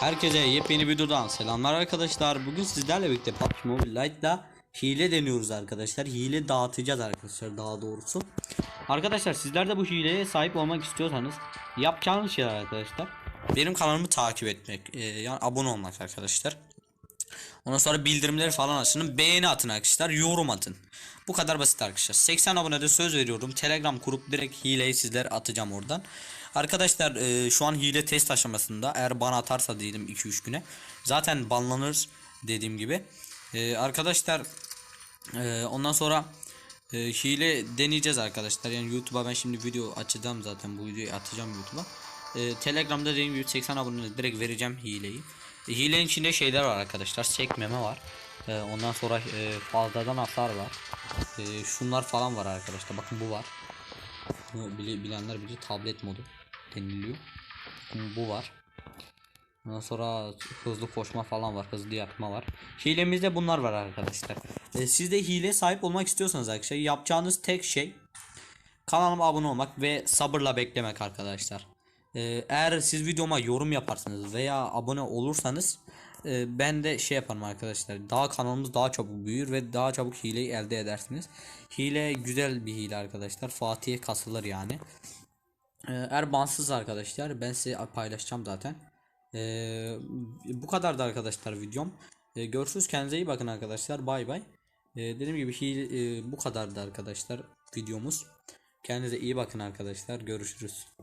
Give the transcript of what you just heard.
Herkese yepyeni videodan selamlar arkadaşlar. Bugün sizlerle birlikte PUBG Mobile Lite'da hile deniyoruz arkadaşlar. Hile dağıtacağız arkadaşlar daha doğrusu. Arkadaşlar sizler de bu hileye sahip olmak istiyorsanız yapacağınız şeyler arkadaşlar. Benim kanalımı takip etmek, e, yani abone olmak arkadaşlar. Ondan sonra bildirimleri falan açın. Beğeni atın arkadaşlar. Yorum atın. Bu kadar basit arkadaşlar. 80 abonede söz veriyorum. Telegram kurup direkt hileyi sizlere atacağım oradan. Arkadaşlar e, şu an hile test aşamasında. Eğer bana atarsa diyelim 2-3 güne. Zaten banlanır dediğim gibi. E, arkadaşlar e, ondan sonra e, hile deneyeceğiz arkadaşlar. Yani YouTube'a ben şimdi video açacağım zaten. Bu videoyu atacağım YouTube'a. E, Telegram'da dediğim gibi 80 abone direkt vereceğim hileyi. E, hilenin içinde şeyler var arkadaşlar. Sekmeme var. E, ondan sonra e, fazladan hasar var. E, şunlar falan var arkadaşlar. Bakın bu var. Bu bile, bilenler bilir tablet modu deniliyor. Bakın Bu var. Ondan sonra hızlı koşma falan var, hızlı yatma var. Hilemizde bunlar var arkadaşlar. E, siz de hile sahip olmak istiyorsanız arkadaşlar yapacağınız tek şey kanalıma abone olmak ve sabırla beklemek arkadaşlar. Ee, eğer siz videoma yorum yaparsanız veya abone olursanız e, ben de şey yaparım arkadaşlar. Daha kanalımız daha çabuk büyür ve daha çabuk hileyi elde edersiniz. Hile güzel bir hile arkadaşlar. Fatih'e kasılır yani. Ee, eğer bansız arkadaşlar ben size paylaşacağım zaten. Ee, bu kadardı arkadaşlar videom. Ee, görüşürüz kendinize iyi bakın arkadaşlar. Bay bay. Ee, dediğim gibi hile, e, bu kadardı arkadaşlar videomuz. Kendinize iyi bakın arkadaşlar. Görüşürüz.